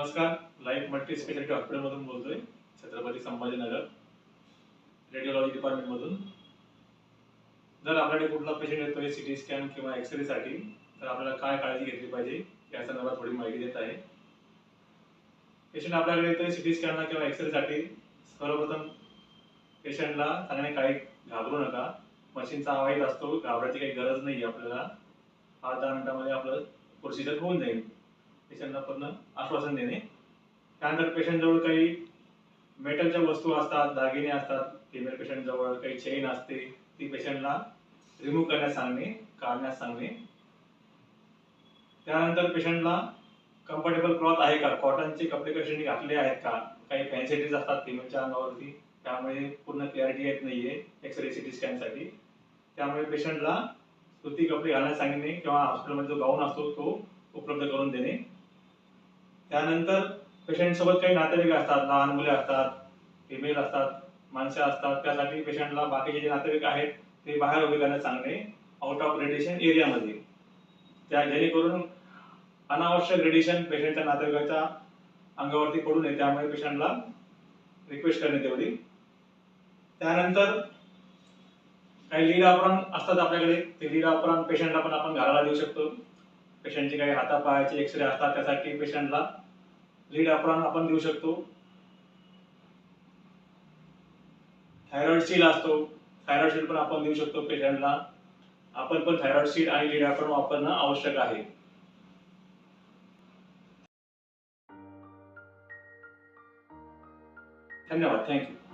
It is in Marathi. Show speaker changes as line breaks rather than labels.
नमस्कार. लाईफ मल्टी स्पेशालिटी हॉस्पिटलमधून बोलतोय छत्रपती संभाजीनगर रेडिओलॉजी डिपार्टमेंटमधून जर आपल्याकडे कुठला पेशंट येतोय सिटी स्कॅन किंवा एक्सरेसाठी तर आपल्याला काय काळजी घेतली पाहिजे या संदर्भात थोडी माहिती देत आहे. पेशंट आपल्याकडे येतोय टी स्कॅनला किंवा एक्सरेसाठी सर्वप्रथम पेशंटला सांगणे काही घाबरू नका. मशीनचा आवाज असतो घाबरायची काही गरज नाही आपल्याला. पाच दहा मिनिटामध्ये आपलं प्रोसिजर होऊन जाईल. पेशंटला पूर्ण आश्वासन देणे. त्यानंतर पेशंट जवळ काही मेटलच्या वस्तू असतात दागिने असतात फिमेल पेशंट जवळ काही चेन असते ती पेशंटला रिमूव्ह करण्यास सांगणे काढण्यास सांगणे. त्यानंतर पेशंटला कम्फर्टेबल क्लॉथ आहे का? कॉटनचे कपडे पेशंटने घातले आहेत का? काही फॅन्सिटीज असतात फिमेलच्या अंगावरती. त्यामुळे पूर्ण क्लॅरिटी येत नाहीये एक्सरे सिटी स्कॅनसाठी त्यामुळे पेशंटला सुती कपडे घालण्यास सांगणे किंवा हॉस्पिटलमध्ये जो गाऊन असतो तो उपलब्ध करून देणे. त्यानंतर पेशंट सोबत काही नातेवाईक असतात लहान मुले असतात फिमेल असतात माणसं असतात त्यासाठी पेशंटला बाकीचे जे नातेवाईक आहेत ते बाहेर उभे करण्यास सांगणे आउट ऑफ रेडिएशन एरियामध्ये त्या जेणेकरून अनावश्यक रेडिएशन पेशंटच्या नातेवाईकाच्या अंगावरती पडू नये त्यामुळे पेशंटला रिक्वेस्ट करणे तेवढी. त्यानंतर काही लीड अपराण असतात आपल्याकडे ते लीड अपराण पेशंटला पण आपण घालायला देऊ शकतो. पेशंटचे काही हातापायाचे एक्सरे असतात त्यासाठी पेशंटला लीड अप्रॉन आपण देऊ शकतो. थायरॉइड सील असतो. थायरॉइड सील पण आपण देऊ शकतो पेशंटला. आपण पण थायरॉइड सील आणि लीड अपराण वापरणं आवश्यक आहे. धन्यवाद. थँक्यू